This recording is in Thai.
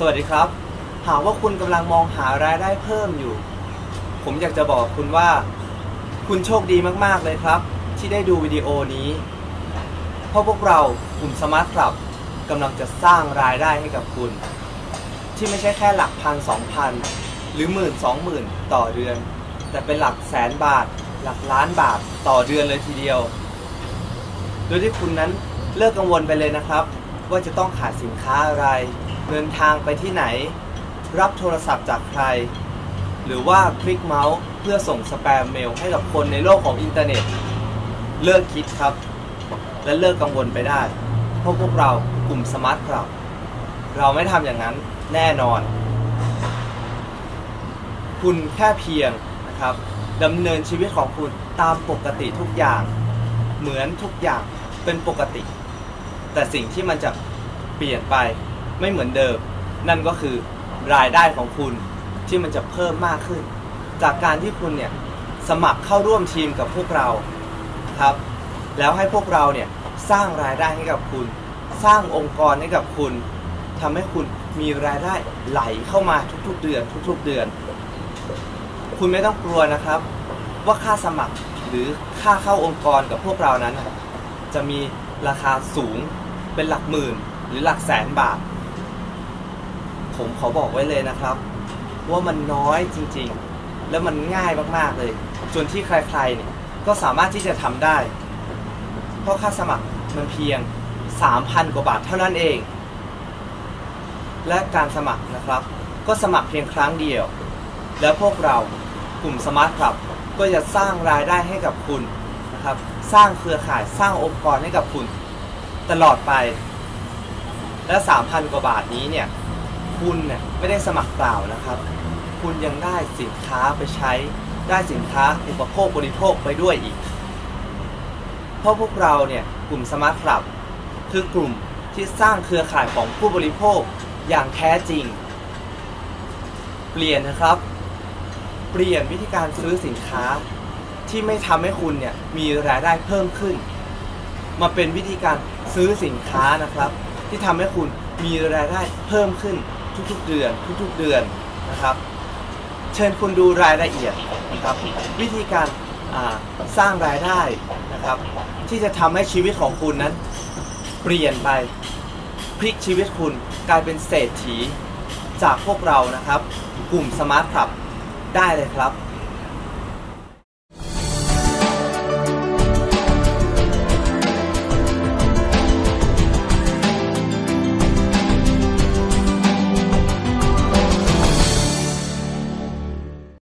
สวัสดีครับ หากว่าคุณกำลังมองหารายได้เพิ่มอยู่ ผมอยากจะบอกคุณว่า คุณโชคดีมากๆเลยครับ ที่ได้ดูวิดีโอนี้ เพราะพวกเรากลุ่มสมาร์ทคลับกำลังจะสร้างรายได้ให้กับคุณ ที่ไม่ใช่แค่หลักพันสองพันหรือหมื่นสองหมื่นต่อเดือน แต่เป็นหลักแสนบาท หลักล้านบาทต่อเดือนเลยทีเดียว โดยที่คุณนั้นเลิกกังวลไปเลยนะครับ ว่าจะต้องขาดสินค้าอะไร เดินทางไปที่ไหน รับโทรศัพท์จากใคร หรือว่าคลิกเมาส์เพื่อส่งสแปมเมลให้กับคนในโลกของอินเทอร์เน็ต เลิกคิดครับ และเลิกกังวลไปได้เพราะพวกเรากลุ่มสมาร์ทครับ เราไม่ทำอย่างนั้นแน่นอน คุณแค่เพียงนะครับดำเนินชีวิตของคุณตามปกติทุกอย่าง เหมือนทุกอย่างเป็นปกติ แต่สิ่งที่มันจะเปลี่ยนไปไม่เหมือนเดิม นั่นก็คือรายได้ของคุณที่มันจะเพิ่มมากขึ้น จากการที่คุณเนี่ยสมัครเข้าร่วมทีมกับพวกเราครับ แล้วให้พวกเราเนี่ยสร้างรายได้ให้กับคุณ สร้างองค์กรให้กับคุณทำให้คุณมีรายได้ไหลเข้ามาทุกๆเดือน ทุก ๆเดือน คุณไม่ต้องกลัวนะครับ ว่าค่าสมัครหรือค่าเข้าองค์กรกับพวกเรานั้น จะมีราคาสูงเป็นหลักหมื่น หรือหลักแสนบาท ผมขอบอกไว้เลยนะครับ ว่ามันน้อยจริงๆ แล้วมันง่ายมากๆเลยจนที่ใครๆเนี่ยก็สามารถที่จะทำได้ เพราะค่าสมัครมันเพียง 3,000 กว่าบาทเท่านั้นเอง และการสมัครนะครับ ก็สมัครเพียงครั้งเดียว แล้วพวกเรากลุ่มสมาร์ทคลับก็จะสร้างรายได้ให้กับคุณ นะครับ สร้างเครือข่ายสร้างองค์กรให้กับคุณตลอดไป และ 3,000 กว่าบาทนี้เนี่ย คุณเนี่ยไม่ได้สมัครเปล่านะครับ คุณยังได้สินค้าไปใช้ ได้สินค้าอุปโภคบริโภคไปด้วยอีก เพราะพวกเราเนี่ยกลุ่มสมาร์ทคลับ คือกลุ่มที่สร้างเครือข่ายของผู้บริโภคอย่างแท้จริง เปลี่ยนนะครับ เปลี่ยนวิธีการซื้อสินค้า ที่ไม่ทำให้คุณเนี่ยมีรายได้เพิ่มขึ้น มาเป็นวิธีการซื้อสินค้านะครับ ที่ทำให้คุณมีรายได้เพิ่มขึ้นทุกๆเดือน ทุกๆเดือนนะครับ เชิญคุณดูรายละเอียดนะครับ วิธีการสร้างรายได้นะครับ ที่จะทำให้ชีวิตของคุณนั้น เปลี่ยนไปพลิกชีวิตคุณกลายเป็นเศรษฐีจากพวกเรานะครับ กลุ่มสมาร์ทคลับได้เลยครับ